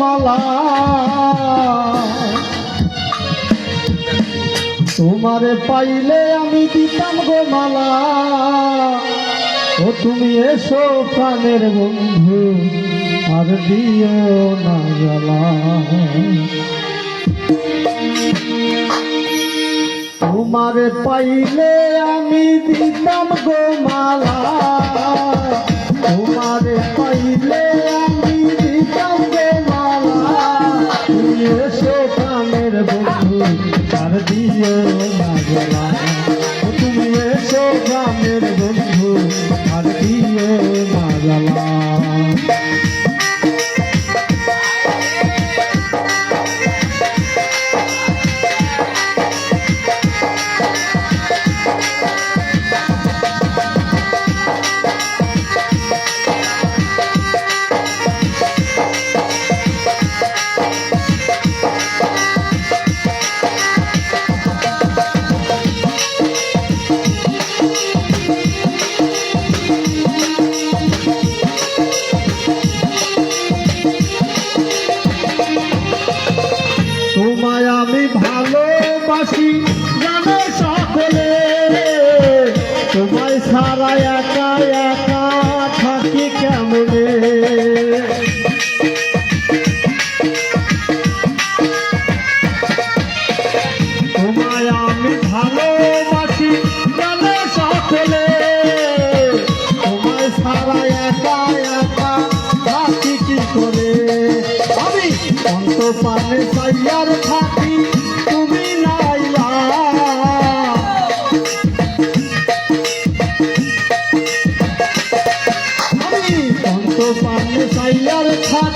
মালা। তোমারে পাইলে আমি দিতাম গো মালা। ও তুমি এসো প্রাণের বন্ধু, আর দিও না জ্বালা। তোমারে পাইলে আমি দিতাম গো মালা। দিও না ভালোবাসি জানো সকলে। তোমায় সারা একা একা থাকি কেমনে? তোমায় আমি ভালোবাসি জানো সকলে। তোমায় সারা একা একা থাকি কি করে? আমি অন্ত পানে সাইয়ার থাকি সাইয়ার থাকি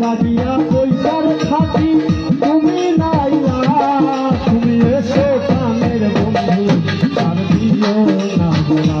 জাগিয়া বৈশার থাকি তুমি নাইলা তুমি এসো প্রাণের বন্ধু আর দিও না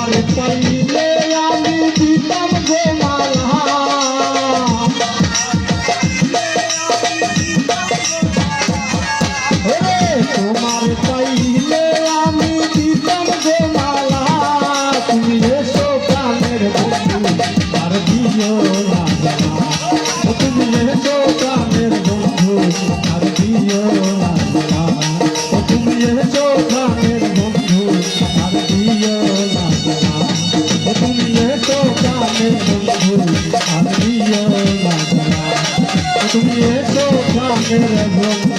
তোমার পাইলে আমি ও তুমি